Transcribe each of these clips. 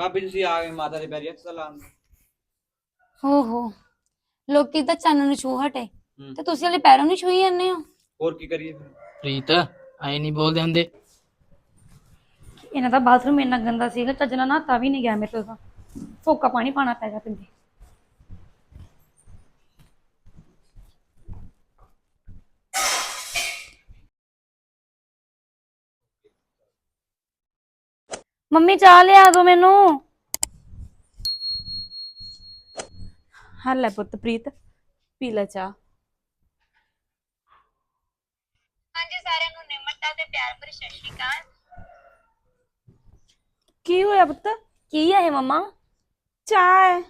ਭਾਬੀ ਤੁਸੀਂ ਆ ਗਏ ਮਾਤਾ ਦੇ ਪੈਰੀ ਹੱਥ ਹੋ ਹੋ। ਲੋਕੀ ਤਾਂ ਚੰਨ ਨੂੰ ਛੂ ਹਟੇ। ਹੂੰ। ਤੇ ਤੁਸੀਂ ਹਲੇ ਪੈਰੋਂ ਨਹੀਂ ਛੂਈ ਜਾਂਦੇ ਹੋ? ਹੋਰ ਕੀ ਕਰੀਏ ਫਿਰ? ਪ੍ਰੀਤ ਐ ਨਹੀਂ ਬੋਲਦੇ ਹੁੰਦੇ। ਇਹਨਾਂ ਦਾ ਬਾਥਰੂਮ ਇੰਨਾ ਗੰਦਾ ਸੀਗਾ ਚੱਜ ਨਾਲ ਨਹਾਤਾ ਵੀ ਨਹੀਂ ਗਿਆ ਮੇਰੇ ਤੋਂ ਤਾਂ। ਫੋਕਾ ਪਾਣੀ ਪਾਣਾ ਪੈ ਗਿਆ ਪਿੰਦੇ ਮੰਮੀ ਚਾਹ ਲਿਆ ਦੋ ਮੈਨੂੰ। ਹਾਂ ਲੈ ਪੁੱਤ ਪ੍ਰੀਤ ਪੀ ਲੈ ਚਾਹ। ਹਾਂਜੀ ਸਾਰਿਆਂ ਨੂੰ ਨਿਮਰਤਾ ਤੇ ਪਿਆਰ ਭਰੀ ਸਤਿ ਸ਼੍ਰੀ ਅਕਾਲ। ਕੀ ਹੋਇਆ ਪੁੱਤ? ਕੀ ਹੈ ਇਹ ਮੰਮਾ? ਚਾਹ ਹੈ।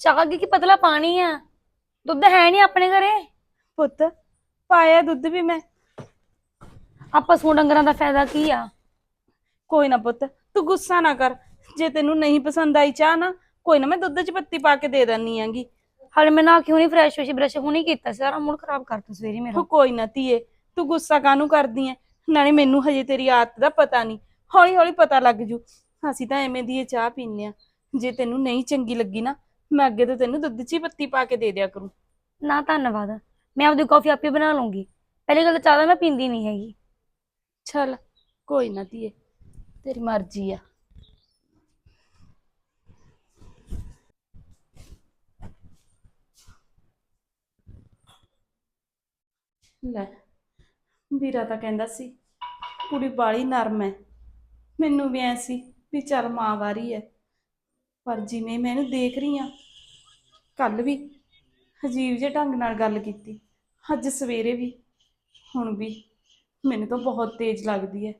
ਚਾਹ ਕੀ ਕੀ ਪਤਲਾ ਪਾਣੀ ਆ? ਦੁੱਧ ਹੈ ਨਹੀਂ ਆਪਣੇ ਘਰੇ? ਪੁੱਤ ਪਾਇਆ ਦੁੱਧ ਵੀ ਮੈਂ। ਆਪਾਂ ਸੂ ਡੰਗਰਾਂ ਦਾ ਫਾਇਦਾ ਕੀ ਆ? ਕੋਈ ਨਾ ਪੁੱਤ ਤੂੰ ਗੁੱਸਾ ਨਾ ਕਰ। ਜੇ ਤੈਨੂੰ ਨਹੀਂ ਪਸੰਦ ਆਈ ਚਾਹ ਨਾ ਕੋਈ ਨਾ ਮੈਂ ਦੁੱਧ 'ਚ ਪੱਤੀ ਪਾ ਕੇ ਦੇ ਦਿੰਨੀ ਆਂਗੀ। ਹਾਲੇ ਮੈਂ ਨਾ ਕਿਉਂ ਨਹੀਂ ਫਰੈਸ਼ ਹੋਈ ਸੀ ਬ੍ਰਸ਼ ਹੁਣੀ ਕੀਤਾ ਸੀ ਸਾਰਾ ਮੂਡ ਖਰਾਬ ਕਰਤਾ ਸਵੇਰੇ ਮੇਰਾ। ਕੋਈ ਨਾ ਧੀਏ ਤੂੰ ਗੁੱਸਾ ਕਾਹਨੂੰ ਕਰਦੀ ਐ? ਨਾਲੇ ਮੈਨੂੰ ਹਜੇ ਤੇਰੀ ਆਦਤ ਦਾ ਪਤਾ ਨਹੀਂ ਹੌਲੀ ਹੌਲੀ ਪਤਾ ਲੱਗ ਜੂ। ਅਸੀਂ ਤਾਂ ਐਵੇਂ ਦੀ ਇਹ ਚਾਹ ਪੀਂਦੇ ਆ। ਜੇ ਤੈਨੂੰ ਨਹੀਂ ਚੰਗੀ ਲੱਗੀ ਨਾ ਮੈਂ ਅੱਗੇ ਤੋਂ ਤੈਨੂੰ ਦੁੱਧ 'ਚ ਹੀ ਪੱਤੀ ਪਾ ਕੇ ਦੇ ਦਿਆ ਕਰੂੰ। ਨਾ ਧੰਨਵਾਦ। ਮੈਂ ਆਪਦੀ ਕਾਫੀ ਆਪੇ ਬਣਾ ਲੂੰਗੀ। ਪਹਿਲੀ ਗੱਲ ਚਾਹ ਤਾਂ ਮੈਂ ਪੀਂਦੀ ਨਹੀਂ ਹੈਗੀ। ਚੱਲ ਕੋਈ ਨਾ ਧੀਏ। ਤੇਰੀ ਮਰਜ਼ੀ ਆ। ਲੈ, ਵੀਰਾ ਤਾਂ ਕਹਿੰਦਾ ਸੀ, ਕੁੜੀ ਬਾਲੀ ਨਰਮ ਹੈ ਮੈਨੂੰ ਵੀ ਐ ਸੀ ਵੀ ਚੱਲ ਮਾਂ ਵਾਰੀ ਹੈ ਪਰ ਜਿਵੇਂ ਮੈਂ ਇਹਨੂੰ ਦੇਖ ਰਹੀ ਆ, ਕੱਲ ਵੀ ਅਜੀਬ ਜਿਹੇ ਢੰਗ ਨਾਲ ਗੱਲ ਕੀਤੀ, ਅੱਜ ਸਵੇਰੇ ਵੀ, ਹੁਣ ਵੀ, ਮੈਨੂੰ ਤਾਂ ਬਹੁਤ ਤੇਜ਼ ਲੱਗਦੀ ਹੈ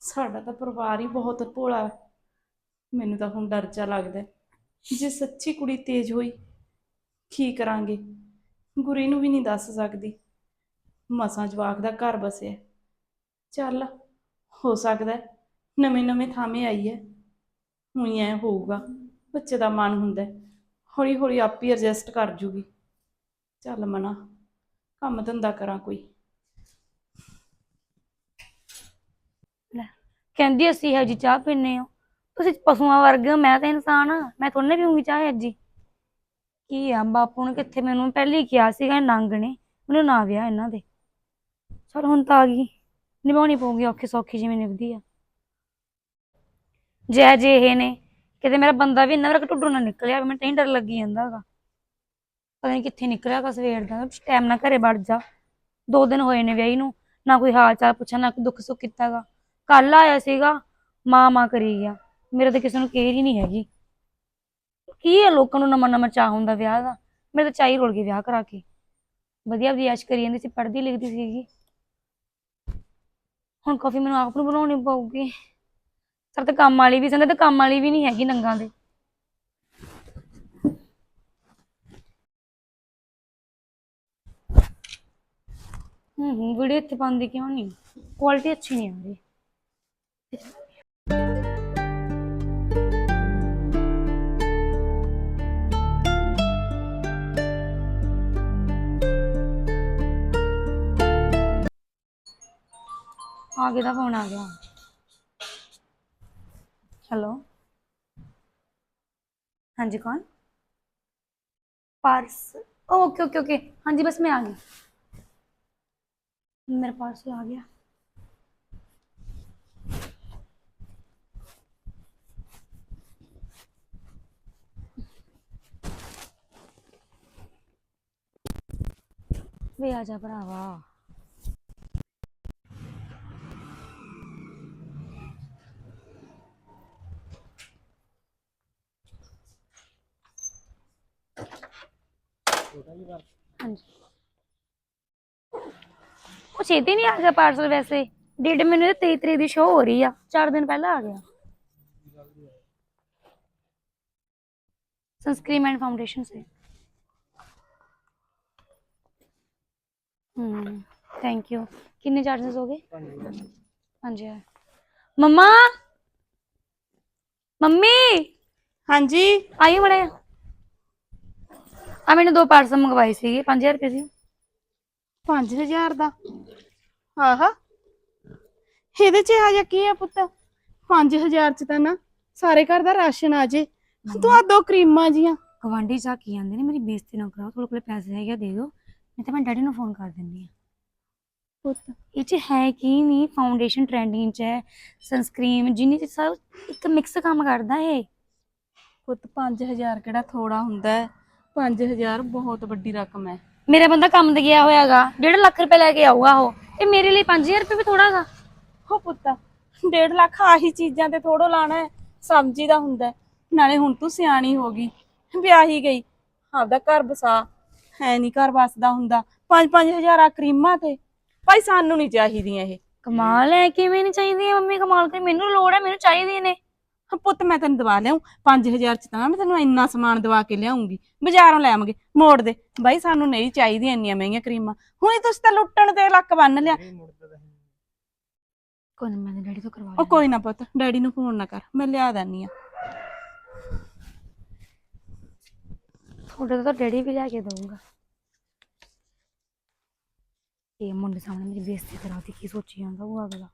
ਸਾਡਾ ਤਾਂ ਪਰਿਵਾਰ ਹੀ ਬਹੁਤ ਭੋਲਾ ਹੈ। ਮੈਨੂੰ ਤਾਂ ਹੁਣ ਡਰ ਜਾ ਲੱਗਦਾ ਹੈ। ਜੇ ਸੱਚੀ ਕੁੜੀ ਤੇਜ਼ ਹੋਈ, ਕੀ ਕਰਾਂਗੇ? ਗੁਰੀ ਨੂੰ ਵੀ ਨਹੀਂ ਦੱਸ ਸਕਦੀ। ਮਸਾਂ ਜਵਾਕ ਦਾ ਘਰ ਬਸਿਆ। ਚੱਲ, ਹੋ ਸਕਦਾ ਨਵੇਂ ਨਵੇਂ ਥਾਵੇਂ ਆਈ ਹੈ। ਹੁਣੀ ਐ ਹੋਊਗਾ, ਬੱਚੇ ਦਾ ਮਨ ਹੁੰਦਾ ਹੌਲੀ ਹੌਲੀ ਆਪ ਹੀ ਐਡਜਸਟ ਕਰ ਜੂਗੀ। ਚੱਲ ਮਨਾ, ਕੰਮ ਧੰਦਾ ਕਰਾਂ ਕੋਈ। ਕਹਿੰਦੀ, ਅਸੀਂ ਹੈ ਜੀ ਚਾਹ ਪੀਨੇ ਹੋ। ਤੁਸੀਂ ਪਸ਼ੂਆਂ ਵਰਗੇ ਹੋ, ਮੈਂ ਤਾਂ ਇਨਸਾਨ ਆ ਮੈਂ ਥੋੜੇ ਪੀਉਂਗੀ ਚਾਹ ਅੱਜ ਹੀ ਕੀ ਆ, ਬਾਪੂ ਨੇ ਕਿੱਥੇ ਮੈਨੂੰ ਪਹਿਲੇ ਕਿਹਾ ਸੀਗਾ ਇਹ ਨੰਗ ਨੇ। ਮੈਨੂੰ ਨਾ ਵਿਆਹ ਇਹਨਾਂ ਦੇ। ਚਲ ਹੁਣ ਤਾਂ ਆ ਗਈ। ਨਿਭਾਉਣੀ ਪਊਗੀ, ਔਖੀ ਸੌਖੀ ਜਿਵੇਂ ਨਿਭਦੀ ਆ। ਜੈ ਜੇ ਇਹ ਨੇ, ਕਿਤੇ ਮੇਰਾ ਬੰਦਾ ਵੀ ਇੰਨਾ ਵਰਕ ਟੁੱਟੂ ਨਾ ਨਿਕਲਿਆ ਮੈਨੂੰ ਤਾਂ ਹੀ ਡਰ ਲੱਗੀ ਜਾਂਦਾ ਹੈਗਾ। ਪਤਾ ਨਹੀਂ ਕਿੱਥੇ ਨਿਕਲਿਆ ਕਾ ਸਵੇਰ ਦਾ। ਟਾਈਮ ਨਾਲ ਘਰੇ ਵੜ ਜਾ। ਦੋ ਦਿਨ ਹੋਏ ਨੇ ਵਿਆਹੀ ਨੂੰ, ਨਾ ਕੋਈ ਹਾਲ ਚਾਲ ਪੁੱਛਿਆ, ਨਾ ਕੋਈ ਦੁੱਖ ਸੁੱਖ ਕੀਤਾਗਾ ਕੱਲ ਆਇਆ ਸੀਗਾ, ਮਾਂ ਮਾਂ ਕਰੀ ਗਿਆ। ਮੇਰੇ ਤਾਂ ਕਿਸੇ ਨੂੰ ਕੇਅਰ ਹੀ ਨਹੀਂ ਹੈਗੀ। ਕੀ ਹੈ ਲੋਕਾਂ ਨੂੰ ਨਵਾਂ ਨਵਾਂ ਚਾਹ ਹੁੰਦਾ ਵਿਆਹ ਦਾ? ਮੇਰੇ ਤਾਂ ਚਾਹੀ ਰੁਲ ਗਈ ਵਿਆਹ ਕਰਾ ਕੇ। ਵਧੀਆ ਵਧੀਆ ਐਸ਼ ਕਰੀ ਜਾਂਦੀ ਸੀ, ਪੜ੍ਹਦੀ ਲਿਖਦੀ ਸੀਗੀ। ਹੁਣ ਕਾਫੀ ਮੈਨੂੰ ਆਪ ਨੂੰ ਬਣਾਉਣੀ ਪਊਗੀ। ਸਰ ਤਾਂ ਕੰਮ ਵਾਲੀ ਵੀ ਸੰਦੇ ਤੇ ਕੰਮ ਵਾਲੀ ਵੀ ਨਹੀਂ ਹੈਗੀ ਨੰਗਾ ਦੇ। ਹੂੰ ਵੀਡੀਓ ਇੱਥੇ ਪਾਉਂਦੀ ਕਿਉਂ ਨਹੀਂ? ਕੁਆਲਿਟੀ ਅੱਛੀ ਨਹੀਂ आगे का फ़ोन आ गया। हेलो हाँ जी, कौन? पार्स। Okay okay okay. हाँ जी, बस मैं आ गई। मेरा पार्सल आ गया। ਵੇ ਆ ਜਾ ਭਰਾਵਾ। ਉਹ ਛੇਤੀ ਨਹੀਂ ਆ ਗਿਆ ਪਾਰਸਲ ਵੈਸੇ। ਡੇਢ ਮੈਨੂੰ ਇਹ 23 ਤਰੀਕ ਦੀ ਸ਼ੋਅ ਹੋ ਰਹੀ ਆ। 4 ਦਿਨ ਪਹਿਲਾਂ ਆ ਗਿਆ। ਸਨਸਕ੍ਰੀਮ ਐਂਡ ਫਾਊਂਡੇਸ਼ਨ ਸੇ ਹੂੰ ਥੈਂਕ ਯੂ ਕਿੰਨੇ ਚਾਰजेस ਹੋ ਗਏ? ਹਾਂਜੀ ਮੰਮਾ? ਮੰਮੀ? ਹਾਂਜੀ। ਆਈ ਮੜੇ ਆ ਮੈਨੂੰ ਦੋ ਪਾਰਸਲ ਮੰਗਵਾਏ ਸੀਗੇ 5000 ਰੁਪਏ ਦੀ 5000 ਦਾ? ਆਹਾ। ਇਹਦੇ ਚ ਆ ਜਾ ਕੀ ਆ ਪੁੱਤ? 5000 ਚ ਤਾਂ ਨਾ ਸਾਰੇ ਘਰ ਦਾ ਰਾਸ਼ਨ ਆ ਜੇ। ਤੂੰ ਆ ਦੋ ਕਰੀਮਾਂ ਜੀਆਂ। ਗਵਾਂਢੀ ਜਾ ਕੇ ਆਂਦੇ ਨੇ ਮੇਰੀ ਬੇਇੱਜ਼ਤੀ ਨਾ ਕਰਾਓ ਥੋੜੇ ਕੋਲੇ ਪੈਸੇ ਹੈਗੇ ਦੇ ਦਿਓ। ਨਹੀਂ ਤਾਂ ਮੈਂ ਡੈਡੀ ਨੂੰ ਫੋਨ ਕਰ ਦਿੰਦੀ ਆ ਪੁੱਤ ਇਹ ਚ ਹੈ ਕੀ ਨਹੀਂ ਫਾਊਂਡੇਸ਼ਨ ਟ੍ਰੈਂਡਿੰਗ ਚ ਹੈ ਸਨਸਕ੍ਰੀਨ ਜਿੰਨੀ ਚ ਸਭ ਇੱਕ ਮਿਕਸ ਕੰਮ ਕਰਦਾ ਇਹ। ਪੁੱਤ 5000 ਕਿਹੜਾ ਥੋੜਾ ਹੁੰਦਾ ਹੈ। 5000 ਬਹੁਤ ਵੱਡੀ ਰਕਮ ਹੈ। ਮੇਰਾ ਬੰਦਾ ਕੰਮ ਤੇ ਗਿਆ ਹੋਇਆਗਾ ਡੇਢ ਲੱਖ ਰੁਪਏ ਲੈ ਕੇ ਆਊਗਾ ਉਹ। ਇਹ ਮੇਰੇ ਲਈ 5000 ਰੁਪਏ ਵੀ ਥੋੜਾ ਗਾ। ਹੋ ਪੁੱਤ 1.5 ਲੱਖ ਆਹੀ ਚੀਜ਼ਾਂ ਤੇ ਥੋੜੋ ਲਾਣਾ ਹੈ ਸਬਜ਼ੀ ਦਾ ਹੁੰਦਾ ਹੈ। ਨਾਲੇ ਹੁਣ ਤੂੰ ਸਿਆਣੀ ਹੋ ਗਈ ਵਿਆਹੀ ਗਈ ਆਪਦਾ ਘਰ ਬਸਾ ਹੈ ਨਹੀਂ ਘਰ ਬਸਦਾ ਹੁੰਦਾ। 5-5000 ਆ ਕਰੀਮਾਂ ਤੇ। ਭਾਈ ਸਾਨੂੰ ਨਹੀਂ ਚਾਹੀਦੀਆਂ ਇਹ। ਕਮਾਲ ਹੈ ਕਿਵੇਂ ਨਹੀਂ ਚਾਹੀਦੀ ਹੈ ਮੰਮੀ ਕਮਾਲ ਕਰ ਮੈਨੂੰ ਲੋੜ ਹੈ ਮੈਨੂੰ ਚਾਹੀਦੀ ਨੇ। ਪੁੱਤ ਮੈਂ ਤੈਨੂੰ ਦਵਾ ਲਿਆਉਂ 5000 ਚ ਤਾਂ ਮੈਂ ਤੈਨੂੰ ਇੰਨਾ ਸਮਾਨ ਦਵਾ ਕੇ ਲਿਆਉਂਗੀ ਬਾਜ਼ਾਰੋਂ ਲੈ ਆਵਾਂਗੇ ਮੋੜ ਦੇ। ਬਾਈ ਸਾਨੂੰ ਨਹੀਂ ਚਾਹੀਦੀਆਂ ਇੰਨੀਆਂ ਮਹਿੰਗੀਆਂ ਕਰੀਮਾਂ। ਹੁਣੇ ਤੁਸੀਂ ਤਾਂ ਲੁੱਟਣ ਤੇ ਲੱਕ ਬੰਨ ਲਿਆ। ਕੋਈ ਨਾ ਮੈਂ ਡੈਡੀ ਤੋਂ ਕਰਵਾ ਉਹ ਕੋਈ ਨਾ ਪੁੱਤ ਡੈਡੀ ਨੂੰ ਫੋਨ ਨਾ ਕਰ। ਮੈਂ ਲਿਆ ਦਾਨੀ ਆ ਤੁਹਾਡੇ ਤੋਂ ਤਾਂ ਡੈਡੀ ਵੀ ਲੈ ਕੇ ਦਊਗਾ। ਇਹ ਮੁੰਡੇ ਸਾਹਮਣੇ ਮੇਰੀ ਬੇਇੱਜ਼ਤੀ ਕਰਾਤੀ ਕੀ ਸੋਚੀ ਜਾਂਦਾ ਉਹ ਅਗਲਾ।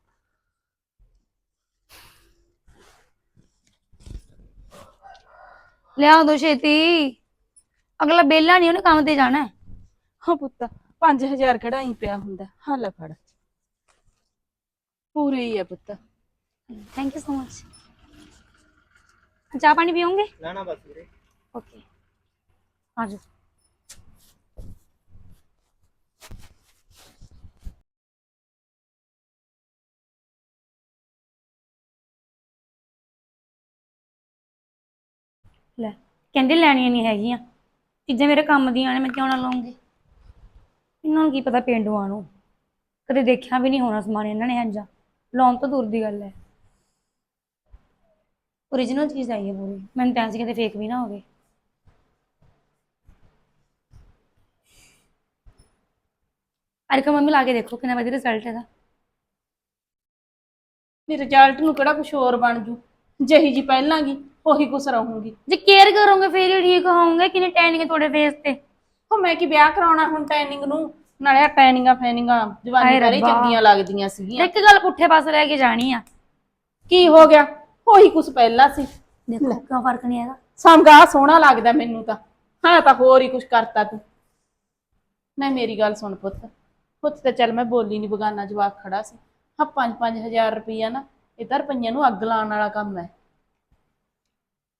ਲਿਆ ਦੋ ਛੇਤੀ। ਅਗਲਾ ਬੇਲਾ ਨਹੀਂ ਉਹਨੇ ਕੰਮ ਤੇ ਜਾਣਾ। ਹੈ ਹਾਂ ਪੁੱਤ 5000 ਕਿਹੜਾ ਹੀ ਪਿਆ ਹੁੰਦਾ ਹਾਲ ਫੜ। ਪੂਰੇ ਹੀ ਆ ਪੁੱਤ। ਥੈਂਕ ਯੂ ਸੋ ਮਚ ਚਾਹ ਪਾਣੀ ਪੀਓਗੇ? ਲੈਣਾ ਬਸ ਵੀਰੇ। ਓਕੇ ਆਜੋ। ਲੈ, ਕਹਿੰਦੇ ਲੈਣੀਆਂ ਨਹੀਂ ਹੈਗੀਆਂ। ਚੀਜ਼ਾਂ ਮੇਰੇ ਕੰਮ ਦੀਆਂ ਨੇ, ਮੈਂ ਕਿਉਂ ਨਾ ਲਵਾਂਗੀ ਇਹਨਾਂ ਨੂੰ ਕੀ ਪਤਾ ਪਿੰਡੂਆਂ ਨੂੰ। ਕਦੇ ਦੇਖਿਆ ਵੀ ਨਹੀਂ ਹੋਣਾ ਸਮਾਨ ਇਹਨਾਂ ਨੇ ਹੰਜਾ ਲਾਉਣ ਤੋਂ ਦੂਰ ਦੀ ਗੱਲ ਹੈ। ਓਰੀਜਨਲ ਚੀਜ਼ ਆਈ ਹੈ ਪੂਰੀ। ਮੈਨੂੰ ਤਾਂ ਸੀ ਕਿਤੇ ਫੇਕ ਵੀ ਨਾ ਹੋਵੇ। ਕਾ ਮੰਮੀ ਲਾ ਕੇ ਦੇਖੋ ਕਿੰਨਾ ਵਧੀਆ ਰਿਜ਼ਲਟ ਇਹਦਾ। ਨੀ ਰਿਜ਼ਲਟ ਨੂੰ ਕਿਹੜਾ ਕੁਝ ਹੋਰ ਬਣ ਜੂ। ਜਿਹੀ ਜੀ ਪਹਿਲਾਂਗੀ ਉਹੀ ਕੁਛ ਰਹੂੰਗੀ। ਜੇ ਕੇਅਰ ਕਰੋਗੇ ਫੇਰ ਹੀ ਠੀਕ ਹੋਵੋਗੇ ਕਿੰਨੇ ਟੈਨਿੰਗ ਤੁਹਾਡੇ ਫੇਸ ਤੇ। ਹੋ ਮੈਂ ਕੀ ਵਿਆਹ ਕਰਾਉਣਾ ਹੁਣ ਟੈਨਿੰਗ ਨੂੰ? ਨਾਲੇ ਆ ਟੈਨਿੰਗਾਂ ਫੈਨਿੰਗਾਂ ਜਵਾਨੀ ਹਾਏ ਰੱਬਾ। ਚੰਗੀਆਂ ਲੱਗਦੀਆਂ ਸੀਗੀਆਂ। ਇੱਕ ਗੱਲ ਪੁੱਠੇ ਪਾਸੇ ਲੈ ਕੇ ਜਾਣੀ ਆ। ਕੀ ਹੋ ਗਿਆ? ਉਹੀ ਕੁਛ ਪਹਿਲਾਂ ਸੀ। ਦੇਖੋ ਕਿਉਂ ਫ਼ਰਕ ਨਹੀਂ ਹੈਗਾ। ਸਮਗਾ ਸੋਹਣਾ ਲੱਗਦਾ ਮੈਨੂੰ ਤਾਂ। ਹਾਂ ਤਾਂ ਹੋਰ ਹੀ ਕੁਛ ਕਰਤਾ ਤੂੰ। ਨਹੀਂ ਮੇਰੀ ਗੱਲ ਸੁਣ ਪੁੱਤ। ਪੁੱਤ ਤੇ ਚੱਲ ਮੈਂ ਬੋਲੀ ਨਹੀਂ ਬਗਾਨਾ ਜਵਾਬ ਖੜਾ ਸੀ। ਹਾਂ 5-5000 ਰੁਪਈਆ ਨਾ ਇਹ ਤਾਂ ਰੁਪਈਆਂ ਨੂੰ ਅੱਗ ਲਾਉਣ ਵਾਲਾ ਕੰਮ ਹੈ।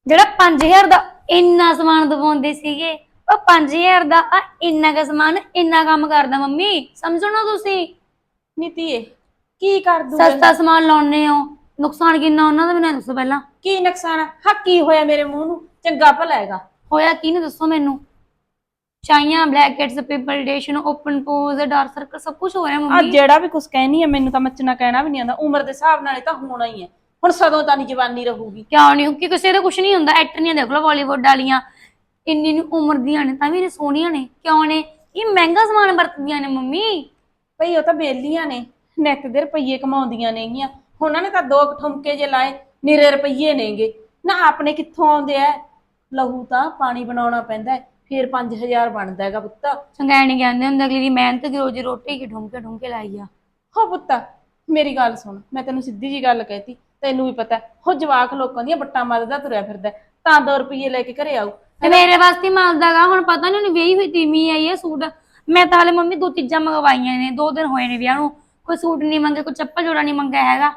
ਜਿਹੜਾ 5000 ਦਾ ਇੰਨਾ ਸਮਾਨ ਦਵਾਉਂਦੇ ਸੀਗੇ ਉਹ 5000 ਦਾ ਆ ਇੰਨਾ ਕੁ ਸਮਾਨ ਇੰਨਾ ਕੰਮ ਕਰਦਾ ਮੰਮੀ ਸਮਝੋ ਨਾ ਤੁਸੀਂ। ਨੀਤੀਏ ਕੀ ਕਰ ਦੂਗਾ ਸਸਤਾ ਸਮਾਨ ਲਾਉਣੇ ਹੋ ਨੁਕਸਾਨ ਕਿੰਨਾ ਉਹਨਾਂ ਦਾ ਮੈਨੂੰ ਦੱਸੋ ਪਹਿਲਾਂ। ਕੀ ਨੁਕਸਾਨ ਆ? ਹਾਂ ਕੀ ਹੋਇਆ ਮੇਰੇ ਮੂੰਹ ਨੂੰ? ਚੰਗਾ ਭਲਾ ਹੈਗਾ। ਹੋਇਆ ਕੀ ਨਹੀਂ ਦੱਸੋ ਮੈਨੂੰ? ਚਾਈਆਂ blackheads pigmentation open pores dark circle ਸਭ ਕੁਝ ਹੋ ਰਿਹਾ ਆ ਮੰਮੀ। ਜਿਹੜਾ ਵੀ ਕੁਝ ਕਹਿਨੀ ਹੈ ਮੈਨੂੰ ਤਾਂ ਮੱਚਣਾ ਕਹਿਣਾ ਵੀ ਨਹੀਂ ਆਉਂਦਾ। ਉਮਰ ਦੇ ਹਿਸਾਬ ਨਾਲ ਇਹ ਤਾਂ ਹੋਣਾ ਹੀ ਹੈ ਹੁਣ ਸਦੋਂ ਤਾਂ ਨਹੀਂ ਜਵਾਨੀ ਰਹੂਗੀ। ਕਿਉਂ ਨਹੀਂ? ਕਿ ਕਿਸੇ ਦਾ ਕੁਝ ਨਹੀਂ ਹੁੰਦਾ। ਐਕਟਰੀਆਂ ਦੇਖ ਲਓ ਬਾਲੀਵੁੱਡ ਵਾਲੀਆਂ। ਇੰਨੀ ਨੂੰ ਉਮਰ ਦੀਆਂ ਨੇ ਤਾਂ ਵੀ ਇਹ ਸੋਹਣੀਆਂ ਨੇ। ਕਿਉਂ ਨੇ? ਇਹ ਮਹਿੰਗਾ ਸਮਾਨ ਵਰਤਦੀਆਂ ਨੇ ਮੰਮੀ। ਭਈ ਉਹ ਤਾਂ ਬੇਲੀਆਂ ਨੇ। ਨਿੱਤ ਦੇ ਰੁਪਈਏ ਕਮਾਉਂਦੀਆਂ ਨੇਗੀਆਂ। ਉਹਨਾਂ ਨੇ ਤਾਂ ਦੋ ਕੁ ਠੁਮਕੇ ਜੇ ਲਾਏ ਨਿਰੇ ਰੁਪਈਏ ਨੇਗੇ। ਨਾ ਆਪਣੇ ਕਿੱਥੋਂ ਆਉਂਦੇ ਐ? ਲਹੂ ਤਾਂ ਪਾਣੀ ਬਣਾਉਣਾ ਪੈਂਦਾ ਹੈ, ਫਿਰ 5000 ਬਣਦਾ ਹੈਗਾ ਪੁੱਤ। ਨਹੀਂ ਕਹਿੰਦੇ ਹੁੰਦੇ ਅਗਲੀ ਦੀ ਮਿਹਨਤ ਦੀ ਰੋਜੀ ਰੋਟੀ ਕਿ ਢੂੰਕੇ ਢੂੰਕੇ ਲਾਈ ਆ। ਹੋ ਪੁੱਤ ਮੇਰੀ ਗੱਲ ਸੁਣ ਮੈਂ ਤੈਨੂੰ ਸਿੱਧੀ ਜੀ ਗੱਲ ਕਹਿਤੀ ਤੈਨੂੰ ਵੀ ਪਤਾ ਹੈ, ਜਵਾਕ ਲੋਕਾਂ ਦੀਆਂ ਬੱਟਾਂ ਮੱਦਦਾ ਤੁਰਿਆ ਫਿਰਦਾ ਤਾਂ 2 ਰੁਪਈਏ ਲੈ ਕੇ ਘਰੇ ਆਊ। ਤੇ ਮੇਰੇ ਵਾਸਤੇ ਮਾਲਦਾਗਾ ਹੁਣ ਪਤਾ ਨਹੀਂ ਉਹਨੇ ਵਿਆਹੀ ਹੋਈ ਤੀਵੀਂ ਆਈ ਹੈ ਸੂਟ। ਮੈਂ ਤਾਂ ਹਲੇ ਮੰਮੀ ਦੋ ਚੀਜ਼ਾਂ ਮੰਗਵਾਈਆਂ ਨੇ ਦੋ ਦਿਨ ਹੋਏ ਨੇ ਵਿਆਹ ਨੂੰ ਕੋਈ ਸੂਟ ਨਹੀਂ ਮੰਗੇ ਕੋਈ ਚੱਪਲ ਜੋੜਾ ਨਹੀਂ ਮੰਗਿਆ ਹੈਗਾ।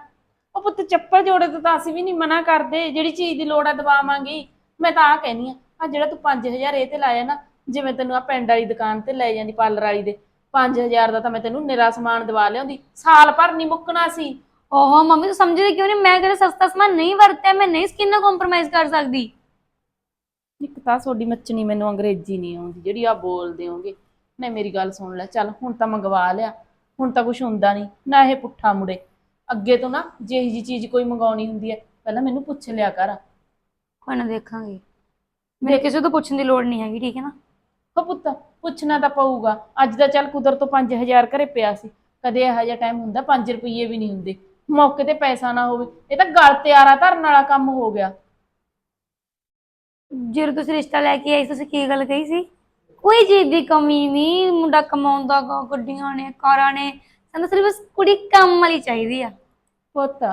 ਉਹ ਪੁੱਤ ਚੱਪਲ ਜੋੜੇ ਤੋਂ ਤਾਂ ਅਸੀਂ ਵੀ ਨਹੀਂ ਮਨਾ ਕਰਦੇ ਜਿਹੜੀ ਚੀਜ਼ ਦੀ ਲੋੜ ਆ ਦਵਾਵਾਂਗੇ ਮੈਂ ਤਾਂ ਆ ਕਹਿਨੀ ਆ ਆ ਜਿਹੜਾ ਤੂੰ 5000 ਇਹ ਤੇ ਲਾਇਆ ਨਾ ਜਿਵੇਂ ਤੈਨੂੰ ਆ ਪਿੰਡ ਵਾਲੀ ਦੁਕਾਨ ਤੇ ਲੈ ਜਾਂਦੀ ਪਾਰਲਰ ਵਾਲੀ ਦੇ 5000 ਦਾ ਤਾਂ ਮੈਂ ਤੈਨੂੰ ਨਿਰਾ ਸਮਾਨ ਦਵਾ ਲਿਆਉਂਦੀ। ਸਾਲ ਭਰ ਨਹੀਂ ਮੁੱਕਣਾ ਸੀ। ਓਹੋ ਮੰਮੀ ਤੂੰ ਸਮਝਦੇ ਕਿਉਂ ਨਹੀਂ? ਮੈਂ ਕਿਹੜਾ ਸਸਤਾ ਸਮਾਨ ਨਹੀਂ ਵਰਤਿਆ ਮੈਂ ਨਹੀਂ ਸਕਿਨ ਨਾਲ ਕੰਪਰੋਮਾਈਜ਼ ਕਰ ਸਕਦੀ। ਇੱਕ ਤਾਂ ਤੁਹਾਡੀ ਮੱਚਣੀ ਮੈਨੂੰ ਅੰਗਰੇਜ਼ੀ ਨਹੀਂ ਆਉਂਦੀ ਜਿਹੜੀ ਆ ਬੋਲਦੇ ਹੋਗੇ ਨਹੀਂ ਮੇਰੀ ਗੱਲ ਸੁਣ ਲੈ ਚੱਲ ਹੁਣ ਤਾਂ ਮੰਗਵਾ ਲਿਆ ਹੁਣ ਤਾਂ ਕੁਝ ਹੁੰਦਾ ਨਹੀਂ ਨਾ ਇਹ ਪੁੱਠਾ ਮੁੜੇ। ਅੱਗੇ ਤੋਂ ਨਾ ਜਿਹੀ ਜੀ ਚੀਜ਼ ਕੋਈ ਮੰਗਾਉਣੀ ਹੁੰਦੀ ਹੈ ਪਹਿਲਾਂ ਮੈਨੂੰ ਪੁੱਛ ਲਿਆ ਕਰ। ਨਾ ਦੇਖਾਂਗੇ। ਮੇਰੇ ਕਿਸੇ ਤੋਂ ਪੁੱਛਣ ਦੀ ਲੋੜ ਨਹੀਂ ਹੈਗੀ ਠੀਕ ਹੈ ਨਾ? ਹੋ ਪੁੱਤ ਪੁੱਛਣਾ ਤਾਂ ਪਊਗਾ। ਅੱਜ ਦਾ ਚੱਲ ਕੁਦਰਤ ਤੋਂ 5000 ਘਰੇ ਪਿਆ ਸੀ। ਕਦੇ ਇਹੋ ਜਿਹਾ ਟਾਈਮ ਹੁੰਦਾ 5 ਰੁਪਏ ਵੀ ਨਹੀਂ ਹੁੰਦੇ। ਮੌਕੇ ਤੇ ਪੈਸਾ ਨਾ ਹੋਵੇ। ਇਹ ਤਾਂ ਗਲ ਤੇ ਆਰਾ ਧਰਨ ਵਾਲਾ ਕੰਮ ਹੋ ਗਿਆ। ਜਦੋਂ ਤੁਸੀਂ ਰਿਸ਼ਤਾ ਲੈ ਕੇ ਆਏ ਤੁਸੀਂ ਕੀ ਗੱਲ ਕਹੀ ਸੀ? ਕੋਈ ਚੀਜ਼ ਦੀ ਕਮੀ ਨਹੀਂ ਮੁੰਡਾ ਕਮਾਉਂਦਾ ਗਾ ਗੱਡੀਆਂ ਨੇ ਕਾਰਾਂ ਨੇ। ਸਾਨੂੰ ਸਿਰਫ ਕੁੜੀ ਕੰਮ ਵਾਲੀ ਚਾਹੀਦੀ ਆ। ਪੁੱਤ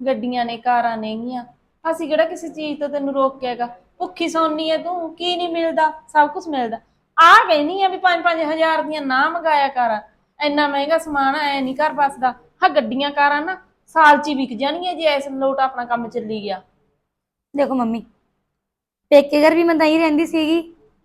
ਗੱਡੀਆਂ ਨੇ ਕਾਰਾਂ ਨੇਗੀਆਂ। ਅਸੀਂ ਕਿਹੜਾ ਕਿਸੇ ਚੀਜ਼ ਤੋਂ ਤੈਨੂੰ ਰੋਕਿਆਗਾ? ਭੁੱਖੀ ਸੌਣੀ ਐ ਤੂੰ ਕੀ ਨਹੀਂ ਮਿਲਦਾ? ਸਭ ਕੁਝ ਮਿਲਦਾ। ਆ ਕਹਿੰਦੀ ਆ ਵੀ 5-5 ਹਜ਼ਾਰ ਦੀਆਂ ਨਾ ਮੰਗਾਇਆ ਕਰ। ਇੰਨਾ ਮਹਿੰਗਾ ਸਮਾਨ ਐ ਨਹੀਂ ਘਰ ਬਸਦਾ ਹਾਂ ਗੱਡੀਆਂ ਕਾਰਾਂ ਨਾ ਸਾਲ ਚ ਹੀ ਵਿਕ ਜਾਣਗੀਆਂ ਜੇ ਐਸ ਲੋਟ ਆਪਣਾ ਕੰਮ ਚੱਲੀ ਗਿਆ। ਦੇਖੋ ਮੰਮੀ ਪੇਕੇ ਘਰ ਵੀ ਮੈਂ ਤਾਂ ਹੀ ਰਹਿੰਦੀ ਸੀਗੀ।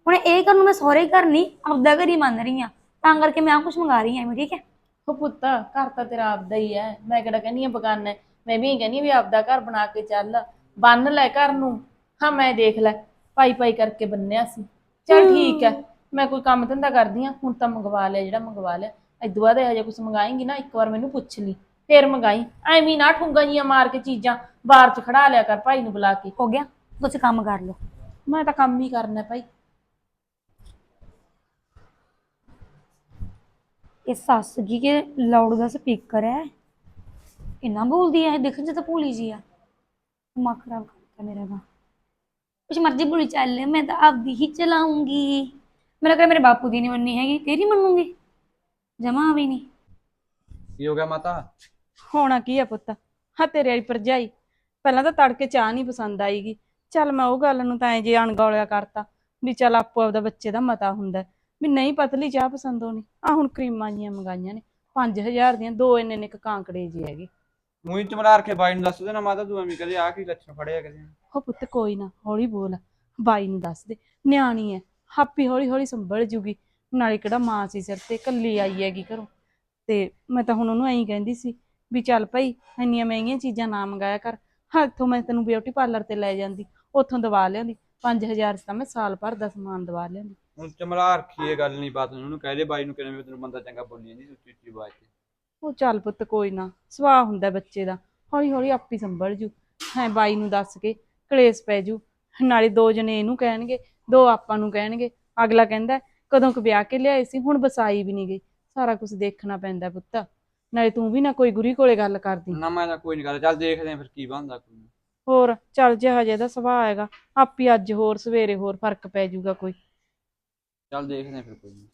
ਹੁਣ ਇਹ ਘਰ ਨੂੰ ਮੈਂ ਸਹੁਰੇ ਘਰ ਨਹੀਂ ਆਪਦਾ ਘਰ ਹੀ ਮੰਨ ਰਹੀ ਆ ਤਾਂ ਕਰਕੇ ਮੈਂ ਆ ਕੁਝ ਮੰਗਾ ਰਹੀ ਆ ਮੈਂ ਠੀਕ ਹੈ? ਉਹ ਪੁੱਤ ਘਰ ਤਾਂ ਤੇਰਾ ਆਪਦਾ ਹੀ ਐ। ਮੈਂ ਕਿਹੜਾ ਕਹਿੰਦੀ ਆ ਬਗਾਨਾ ਹੈ। ਮੈਂ ਵੀ ਕਹਿੰਦੀ ਆ ਵੀ ਆਪਦਾ ਘਰ ਬਣਾ ਕੇ ਚੱਲ। ਬੰਨ ਲੈ ਘਰ ਨੂੰ। ਹਾਂ ਮੈਂ ਦੇਖ ਲੈ ਪਾਈ ਪਾਈ ਕਰਕੇ ਬੰਨਿਆ ਸੀ। ਚੱਲ ਠੀਕ ਐ ਮੈਂ ਕੋਈ ਕੰਮ ਧੰਦਾ ਕਰਦੀ ਆ ਹੁਣ ਤਾਂ ਮੰਗਵਾ ਲਿਆ ਜਿਹੜਾ ਮੰਗਵਾ ਲਿਆ। ਇਦੋਂ ਬਾਅਦ ਹਜੇ ਕੁਝ ਮੰਗਾਏਂਗੀ ਨਾ ਇੱਕ ਵਾਰ ਮੈਨੂੰ ਪੁੱਛ ਲਈ ਫੇਰ ਮੰਗਾਈ। ਐਵੇਂ ਨਾ ਠੁੰਗਾ ਜੀਆਂ ਮਾਰ ਕੇ ਚੀਜ਼ਾਂ ਬਾਹਰ ਚ ਖੜਾ ਲਿਆ ਕਰ ਭਾਈ ਨੂੰ ਬੁਲਾ ਕੇ। ਹੋ ਗਿਆ ਤੁਸੀਂ ਕੰਮ ਕਰ ਲਓ। ਮੈਂ ਤਾਂ ਕੰਮ ਹੀ ਕਰਨਾ ਭਾਈ। ਇਹ ਸੱਸ ਜੀ ਕੇ ਲਾਊਡ ਦਾ ਸਪੀਕਰ ਹੈ। ਇੰਨਾ ਬੋਲਦੀ ਹੈ ਦੇਖਣ ਚ ਤਾਂ ਭੋਲੀ ਜੀ ਆ। ਦਿਮਾਗ ਖਰਾਬ ਕਰਤਾ ਮੇਰਾ ਤਾਂ। ਕੁਛ ਮਰਜ਼ੀ ਭੋਲੀ ਚੱਲ ਮੈਂ ਤਾਂ ਆਪਦੀ ਹੀ ਚਲਾਉਂਗੀ। ਮੇਰਾ ਕਰ ਮੇਰੇ ਬਾਪੂ ਦੀ ਨਹੀਂ ਮੰਨੀ ਹੈਗੀ ਤੇਰੀ ਮੰਨੂਗੀ? ਜਮਾ ਵੀ ਨਹੀਂ ਕੀ ਹੋ ਗਿਆ ਮਾਤਾ? ਹੋਣਾ ਕੀ ਆ ਪੁੱਤ? ਹਾਂ ਤੇਰੇ ਵਾਲੀ ਭਰਜਾਈ। ਪਹਿਲਾਂ ਤਾਂ ਤੜਕੇ ਚਾਹ ਨਹੀਂ ਪਸੰਦ ਆਈਗੀ। ਚੱਲ ਮੈਂ ਉਹ ਗੱਲ ਨੂੰ ਤਾਂ ਐ ਜੇ ਅਣਗੌਲਿਆ ਕਰਤਾ ਵੀ ਚੱਲ ਆਪੋ ਆਪਦਾ ਬੱਚੇ ਦਾ ਮਤਾ ਹੁੰਦਾ ਵੀ ਨਹੀਂ ਪਤਲੀ ਚਾਹ ਪਸੰਦ ਹੋਣੀ ਆ ਹੁਣ ਕਰੀਮਾਂ ਜੀਆਂ ਮੰਗਾਈਆਂ ਨੇ 5000 ਦੀਆਂ ਦੋ ਇੰਨੇ ਨੇ ਇੱਕ ਕਾਂਕੜੇ ਜੀ ਹੈਗੇ। ਮੂੰਹ ਚ ਮਰਾ ਕੇ ਬਾਈ ਨੂੰ ਦੱਸ ਦੇ ਨਾ ਮਾਤਾ ਤੂੰ ਐਵੇਂ ਕਦੇ ਆ ਕੀ ਲੱਛਣ ਫੜਿਆ ਕਦੇ? ਉਹ ਪੁੱਤ ਕੋਈ ਨਾ ਹੌਲੀ ਬੋਲ ਬਾਈ ਨੂੰ ਦੱਸ ਦੇ ਨਿਆਣੀ ਐ ਹਾਪੀ ਹੌਲੀ ਹੌਲੀ ਸੰਭਲ ਜੂਗੀ ਨਾਲੇ ਕਿਹੜਾ ਮਾਂ ਸੀ ਸਿਰ ਤੇ ਕੱਲੀ ਆਈ ਹੈਗੀ ਘਰੋਂ। ਤੇ ਮੈਂ ਤਾਂ ਹੁਣ ਉਹਨੂੰ ਐਂ ਕਹਿੰਦੀ ਸੀ ਵੀ ਚੱਲ ਭਾਈ ਇੰਨੀਆਂ ਮਹਿੰਗੀਆਂ ਚੀਜ਼ਾਂ ਨਾ ਮੰਗਾਇਆ ਕਰ ਹਾਂ ਇੱਥੋਂ ਮੈਂ ਤੈਨੂੰ ਬਿਊਟੀ ਪਾਰਲਰ ਤੇ ਲੈ ਜਾਂਦੀ ਉੱਥੋਂ ਦਵਾ ਲਿਆਂਦੀ 5000 ਚ ਤਾਂ ਮੈਂ ਸਾਲ ਭਰ ਦਾ ਸਮਾਨ ਦਵਾ ਲਿਆਂਦੀ। ਹੁਣ ਚਮਲਾ ਰੱਖੀ ਇਹ ਗੱਲ ਨਹੀਂ ਬਾਤ ਉਹਨੂੰ ਕਹਿ ਦੇ ਬਾਈ ਨੂੰ ਕਿਵੇਂ ਤੈਨੂੰ ਬੰਦਾ ਚੰਗਾ ਬੋਲੀ ਜਾਂਦੀ ਉੱਚੀ ਉੱਚੀ ਆਵਾਜ਼ ਤੇ ਉਹ ਚੱਲ ਪੁੱਤ ਕੋਈ ਨਾ ਸੁਭਾਅ ਹੁੰਦਾ ਬੱਚੇ ਦਾ ਹੌਲੀ ਹੌਲੀ ਆਪੀ ਸੰਭਲ ਜੂ। ਹੈ ਬਾਈ ਨੂੰ ਦੱਸ ਕੇ ਕਲੇਸ਼ ਪੈ ਜੂ। ਨਾਲੇ ਦੋ ਜਣੇ ਇਹਨੂੰ ਕਹਿਣਗੇ ਦੋ ਆਪਾਂ ਨੂੰ ਕਹਿਣਗੇ। ਅਗਲਾ ਕਹਿੰਦਾ ਕਦੋਂ ਕੁ ਵਿਆਹ ਕੇ ਲਿਆਏ ਸੀ ਹੁਣ ਬਸਾਈ ਵੀ ਨਹੀਂ ਗਈ। ਸਾਰਾ ਕੁਝ ਦੇਖਣਾ ਪੈਂਦਾ ਪੁੱਤ। ਨਾਲੇ ਤੂੰ ਵੀ ਨਾ ਕੋਈ ਗੁਰੀ ਕੋਲੇ ਗੱਲ ਕਰਦੀ। ਨਾ ਮੈਂ ਤਾਂ ਕੋਈ ਨਹੀਂ ਕਰਦਾ। ਚੱਲ ਦੇਖਦੇ ਆਂ ਫਿਰ ਕੀ ਬਣਦਾ ਕੋਈ ਨੀ। ਹੋਰ ਚੱਲ ਜੇ ਹਜੇ ਦਾ ਸੁਭਾਅ ਹੈਗਾ ਆਪੀ ਅੱਜ ਹੋਰ ਸਵੇਰੇ ਹੋਰ ਫ਼ਰਕ ਪੈ ਜਾਊਗਾ ਕੋਈ। ਚੱਲ ਦੇਖਦੇ ਆਂ ਫਿਰ ਕੋਈ ਨੀ।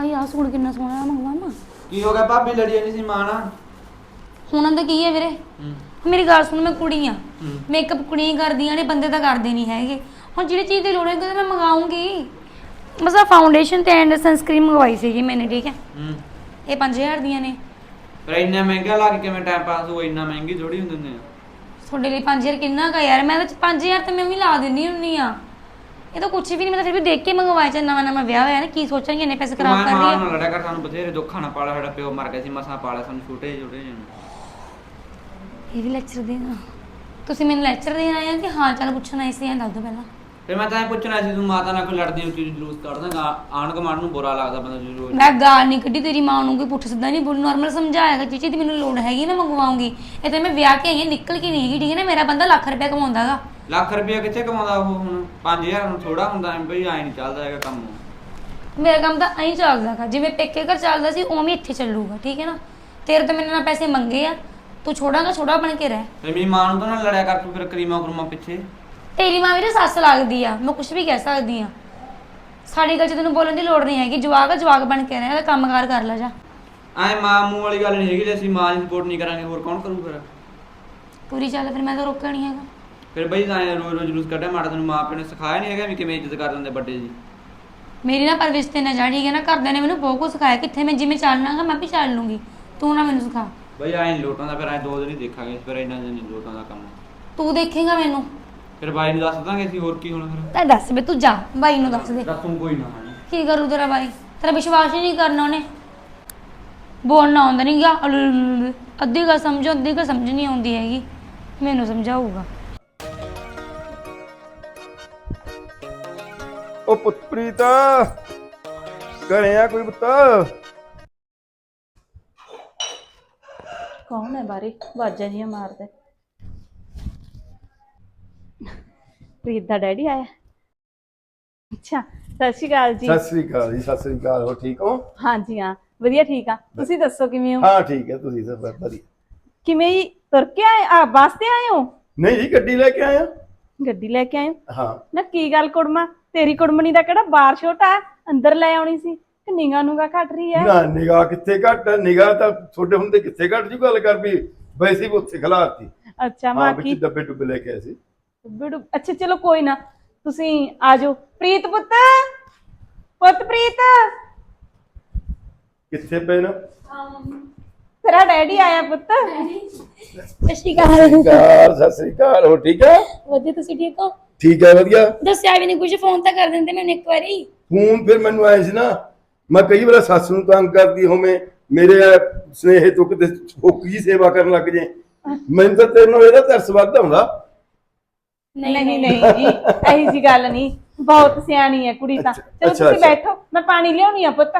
ਹਾਈ ਆ ਸੂਟ ਕਿੰਨਾ ਸੋਹਣਾ ਮੰਗਵਾਵਾਂ ਕੀ ਹੋ ਗਿਆ ਭਾਬੀ ਲੜੀ ਜਾਂਦੀ ਸੀ ਮਾਂ ਨਾਲ? ਹੁਣ ਦਾ ਕੀ ਹੈ ਵੀਰੇ? ਮੇਰੀ ਗੱਲ ਸੁਣ ਮੈਂ ਕੁੜੀ ਆ। ਮੇਕਅਪ ਕੁੜੀਆਂ ਹੀ ਕਰਦੀਆਂ ਨੇ ਬੰਦੇ ਤਾਂ ਕਰਦੇ ਨਹੀਂ ਹੈਗੇ। ਹੁਣ ਜਿਹੜੀ ਚੀਜ਼ ਦੀ ਲੋੜ ਹੈ ਉਹ ਮੈਂ ਮੰਗਾਉਂਗੀ ਬਸ ਆ ਫਾਊਂਡੇਸ਼ਨ ਤੇ ਐਂਡ ਸਨਸਕ੍ਰੀਨ ਮੰਗਵਾਈ ਸੀਗੀ ਮੈਨੇ ਠੀਕ ਹੈ? ਹੂੰ। ਇਹ 5000 ਦੀਆਂ ਨੇ। ਪਰ ਇੰਨਾ ਮਹਿੰਗਾ ਲਾ ਕੇ ਕਿਵੇਂ ਟਾਈਮ ਪਾਸ ਹੋ ਇੰਨਾ ਮਹਿੰਗੀ ਥੋੜੀ ਹੁੰਦੇ ਨੇ ਤੁਹਾਡੇ ਲਈ 5000 ਕਿੰਨਾ ਕਾ ਯਾਰ? ਮੈਂ ਤਾਂ 5000 ਤੇ ਮੈਂ ਵੀ ਲਾ ਦਿੰਨੀ ਹੁੰਨੀ ਆ। ਇਹ ਤਾਂ ਕੁਝ ਵੀ ਨਹੀਂ ਮੈਂ ਤਾਂ ਫਿਰ ਵੀ ਦੇਖ ਕੇ ਮੰਗਵਾਇਆ ਚ ਨਵਾਂ ਨਵਾਂ ਵਿਆਹ ਹੋਇਆ ਨਾ ਕੀ ਸੋਚਾਂਗੇ ਇੰਨੇ ਪੈਸੇ ਖਰਾਬ ਕਰ ਮਾਂ ਰਹੀ ਆ ਨਾਲ ਲੜਿਆ ਕਰ ਸਾਨੂੰ ਬਥੇਰੇ ਦੁੱਖਾਂ ਨਾਲ ਪਾਲਿਆ ਸਾਡਾ ਪਿਓ ਮਰ ਗਿਆ ਸੀ ਮਸਾਂ ਪਾਲਿਆ ਸਾਨੂੰ ਛੋਟੇ ਛੋਟੇ ਜਿਹੇ ਇਹ ਵੀ ਲੈਕਚਰ ਦੇਣਾ ਤੁਸੀਂ ਮੈਨੂੰ ਲੈਕਚਰ ਦੇਣ ਆਏ ਆ ਕਿ ਹਾਲ ਚਾਲ ਪੁੱਛਣ ਆਏ ਸੀ ਐਂ ਦੱਸ ਦਿਓ ਪਹਿਲਾਂ। ਫਿਰ ਮੈਂ ਤਾਂ ਇਹ ਪੁੱਛਣਾ ਸੀ ਤੂੰ ਮਾਤਾ ਨਾਲ ਕੋਈ ਲੜਦੀ ਉੱਚੀ ਜਲੂਸ ਕੱਢਦਾ ਆਣ ਕਮਾਂਡ ਨੂੰ ਬੁਰਾ ਲੱਗਦਾ ਬੰਦਾ ਜਲੂਸ ਮੈਂ ਗਾਲ ਨਹੀਂ ਕੱਢੀ ਤੇਰੀ ਮਾਂ ਨੂੰ ਕੋਈ ਪੁੱਠ ਸਿੱਧਾ ਨਹੀਂ ਬੋਲ ਨਾਰਮਲ ਸਮਝਾਇਆਗਾ ਚੀਜ਼ ਦੀ ਮੈਨੂੰ ਲੋੜ ਹੈਗੀ ਮੈਂ ਮੰਗਵਾਉਂਗੀ। ਇਹ ਤਾਂ ਮੈਂ ਵਿਆਹ ਕੇ ਆਈ ਹਾਂ ਨਿਕਲ ਕੇ ਨਹੀਂ ਹੈਗੀ ਠੀਕ ਹੈ ਨਾ? ਮੇਰਾ ਬੰਦਾ ਲੱਖ ਰੁਪਏ ਕਮਾਉਂਦਾਗਾ ਲੱਖ ਰੁਪਇਆ ਕਿੱਥੇ ਕਮਾਉਂਦਾ ਉਹ ਹੁਣ? 5000 ਹੁਣ ਥੋੜਾ ਹੁੰਦਾ ਐ ਬਈ ਐ ਨਹੀਂ ਚੱਲਦਾ ਹੈਗਾ ਕੰਮ ਮੇਰਾ ਕੰਮ ਤਾਂ ਐਂ ਚੱਲਦਾਗਾ ਜਿਵੇਂ ਪੇਕੇ ਘਰ ਚੱਲਦਾ ਸੀ ਉਵੇਂ ਇੱਥੇ ਚੱਲੂਗਾ ਠੀਕ ਹੈ ਨਾ? ਤੇਰੇ ਤੋਂ ਮੈਨੂੰ ਨਾ ਪੈਸੇ ਮੰਗੇ ਆ ਤੂੰ ਛੋੜਾਗਾ ਛੋੜਾ ਬਣ ਕੇ ਰਹਿ। ਤੇ ਮੇਰੀ ਮਾਂ ਨੂੰ ਤਾਂ ਨਾ ਲੜਿਆ ਕਰ ਤੂੰ ਫਿਰ ਕਰੀਮਾ ਕਰੂਮਾ ਪਿੱਛੇ। ਤੇਰੀ ਮਾਂ ਵੀਰੇ ਸੱਸ ਲੱਗਦੀ ਆ ਮੈਂ ਕੁਝ ਵੀ ਕਹਿ ਸਕਦੀ ਆ। ਸਾਡੀ ਗੱਲ 'ਚ ਤੈਨੂੰ ਬੋਲਣ ਦੀ ਲੋੜ ਨਹੀਂ ਹੈਗੀ ਜਵਾਕ ਆ, ਜਵਾਕ ਬਣ ਕੇ ਰਹਿ ਇਹਦਾ ਕੰਮਕਾਰ ਕਰ ਲੈ ਜਾ। ਐ ਮਾਂ ਮੂੰਹ ਵਾਲੀ ਗੱਲ ਨਹੀਂ ਹੈਗੀ ਜੇ ਅਸੀਂ ਮਾਂ ਦੀ ਸਪੋਰਟ ਨਹੀਂ ਕਰਾਂਗੇ ਹੋਰ ਕੌਣ ਕਰੂ ਫਿਰ? ਪੂਰੀ ਚੱਲ ਫਿਰ ਮੈਂ ਤਾਂ ਰੋਕਿਆ ਨਹੀਂ ਹੈਗਾ। ਫਿਰ ਬਈ ਐ ਰੋਜ਼ ਰੋਜ਼ ਜਲੂਸ ਕੱਢਿਆ ਮਾੜਾ ਤੈਨੂੰ ਮਾਂ ਪਿਓ ਨੇ ਸਿਖਾਇਆ ਨਹੀਂ ਹੈਗਾ ਵੀ ਕਿਵੇਂ ਇੱਜ਼ਤ ਕਰ ਦਿੰਦੇ ਵੱਡੇ ਜੀ ਮੇਰੀ ਨਾ ਪਰਵਿਸ਼ ਤੇ ਨਾ ਜਾ ਠੀਕ ਹੈ ਨਾ ਘਰਦਿਆਂ ਨੇ ਮੈਨੂੰ ਬਹੁਤ ਕੁਝ ਸਿਖਾਇਆ ਕਿੱਥੇ ਮੈਂ ਜਿਵੇਂ ਚੱਲਣਾਗਾ ਮੈਂ ਵੀ ਚੱਲ ਲੂੰਗੀ। ਤੂੰ ਨਾ ਮੈਨੂੰ ਸਿਖਾ। ਬਈ ਐ ਲੋਟਾਂ ਦਾ ਫਿਰ ਐ ਦੋ ਦਿਨ ਹੀ ਦੇਖਾਂਗੇ ਫਿਰ ਇਹਨਾਂ ਦਿਨ ਨਹੀਂ ਲੋਟਾਂ ਦਾ ਕੰਮ। ਤੂੰ ਦੇਖੇਗਾ ਮੈਨੂੰ। ਫਿਰ ਬਾਈ ਨੂੰ ਦੱਸ ਦਾਂਗੇ ਅਸੀਂ ਹੋਰ ਕੀ ਹੁਣ ਫਿਰ। ਤਾਂ ਦੱਸ ਬੇ ਤੂੰ ਜਾ ਬਾਈ ਨੂੰ ਦੱਸ ਦੇ। ਦੱਸੂ ਕੋਈ ਨਾ ਹਾਂ ਕੀ ਕਰੂ ਤੇਰਾ ਬਾਈ? ਤੇਰਾ ਵਿਸ਼ਵਾਸ ਹੀ ਨਹੀਂ ਕਰਨਾ ਉਹਨੇ। ਬੋਲਣਾ ਆਉਂਦਾ ਨਹੀਂ ਗਿਆ ਅੱਧੀ ਗੱਲ ਸਮਝੋ ਅੱਧੀ ਗੱਲ ਸਮਝ ਨਹੀਂ ਆਉਂਦੀ ਹੈਗੀ। ਮੈਨੂੰ ਸਮਝਾਊਗਾ। ਉਹ ਪੁੱਤਰੀਤ ਘਰੇ ਆ ਕੋਈ ਪੁੱਤ? ਕੌਣ ਹੈ ਬਾਰੇ? ਵਾਜਾਂ ਜੀਆਂ ਮਾਰਦਾ ਪ੍ਰੀਤ ਦਾ ਡੈਡੀ ਆਇਆ? ਅੱਛਾ ਸਤਿ ਸ਼੍ਰੀ ਅਕਾਲ ਜੀ। ਸਤਿ ਸ੍ਰੀ ਅਕਾਲ ਜੀ ਸਤਿ ਸ੍ਰੀ ਅਕਾਲ ਹੋ ਠੀਕ ਹੋ? ਹਾਂਜੀ ਹਾਂ ਵਧੀਆ ਠੀਕ ਆ। ਤੁਸੀਂ ਦੱਸੋ ਕਿਵੇਂ ਹੋ? ਹਾਂ ਠੀਕ ਹੈ ਤੁਸੀਂ ਸਭ ਵਧੀਆ। ਕਿਵੇਂ ਜੀ? ਤੁਰ ਕੇ ਆਏ ਆ ਬੱਸ ਤੇ ਆਏ ਹੋ? ਨਹੀਂ ਜੀ ਗੱਡੀ ਲੈ ਕੇ ਆਇਆ। ਗੱਡੀ ਲੈ ਕੇ ਆਏ ਹੋ? ਹਾਂ। ਨਾ ਕੀ ਗੱਲ ਕੁੜਮਾ? ਤੇਰੀ ਕੁੜਮਣੀ ਦਾ ਕਿਹੜਾ ਬਾਰ ਛੋਟਾ? ਅੰਦਰ ਲੈ ਆਉਣੀ ਸੀ। ਨਿਗਾ ਨੂਗਾ ਘਟ ਰਹੀ ਹੈ? ਨਾ ਨਿਗਾਹ ਕਿੱਥੇ ਘੱਟ ਨਿਗਾਹ ਤਾਂ ਤੁਹਾਡੇ ਹੁੰਦੇ ਕਿੱਥੇ ਘੱਟ ਜੂ ਗੱਲ ਕਰ ਵੀ ਵੈਸੇ ਹੀ ਉੱਥੇ ਖਲਾਰਤੀ। ਅੱਛਾ ਹਾਂ ਬਾਕੀ ਵਿੱਚ ਡੱਬੇ ਡੁੱਬੇ ਲੈ ਕੇ ਆਏ ਸੀ। ਬਿੜੂ ਅੱਛਾ ਚਲੋ ਕੋਈ ਨਾ ਤੁਸੀਂ ਆ ਜਾਓ। ਪ੍ਰੀਤ ਪੁੱਤ ਪੁੱਤ ਪ੍ਰੀਤ। ਕਿੱਥੇ ਪਏ ਨਾ? ਤੇਰਾ ਡੈਡੀ ਆਇਆ ਪੁੱਤ। ਸਤਿ ਸ਼੍ਰੀ ਅਕਾਲ। ਕਾਰ ਸਤਿ ਸ੍ਰੀ ਅਕਾਲ ਹੋ ਠੀਕ ਹੈ ਵਧੀਆ ਤੁਸੀਂ ਠੀਕ ਹੋ? ਠੀਕ ਹੈ ਵਧੀਆ। ਦੱਸਿਆ ਵੀ ਨਹੀਂ ਕੁਝ ਫੋਨ ਤਾਂ ਕਰ ਦਿੰਦੇ ਮੈਨੂੰ ਇੱਕ ਵਾਰੀ। ਫੋਨ ਫਿਰ ਮੈਨੂੰ ਆਇਆ ਸੀ ਨਾ ਮੈਂ ਕਈ ਵਾਰ ਸੱਸ ਨੂੰ ਤੰਗ ਕਰਦੀ ਹੋਵੇਂ ਮੇਰੇ ਸਨੇਹ ਤੋਂ ਕਿਤੇ ਫੁੱਕ ਸੇਵਾ ਕਰਨ ਲੱਗ ਜੇ। ਮੈਨੂੰ ਤਾਂ ਤੇਰੇ ਨਾਲ ਇਹਦਾ ਤਰਸ ਵੱਧ ਆਉਂਦਾ ਨਹੀਂ ਨਹੀਂ ਜੀ ਇਹੀ ਜੀ ਗੱਲ ਨਹੀਂ। ਬਹੁਤ ਸਿਆਣੀ ਹੈ ਕੁੜੀ ਤਾਂ। ਚਲੋ ਅੱਛਾ, ਤੁਸੀਂ ਅੱਛਾ। ਬੈਠੋ। ਮੈਂ ਪਾਣੀ ਲਿਆਉਣੀ ਆ ਪੁੱਤ।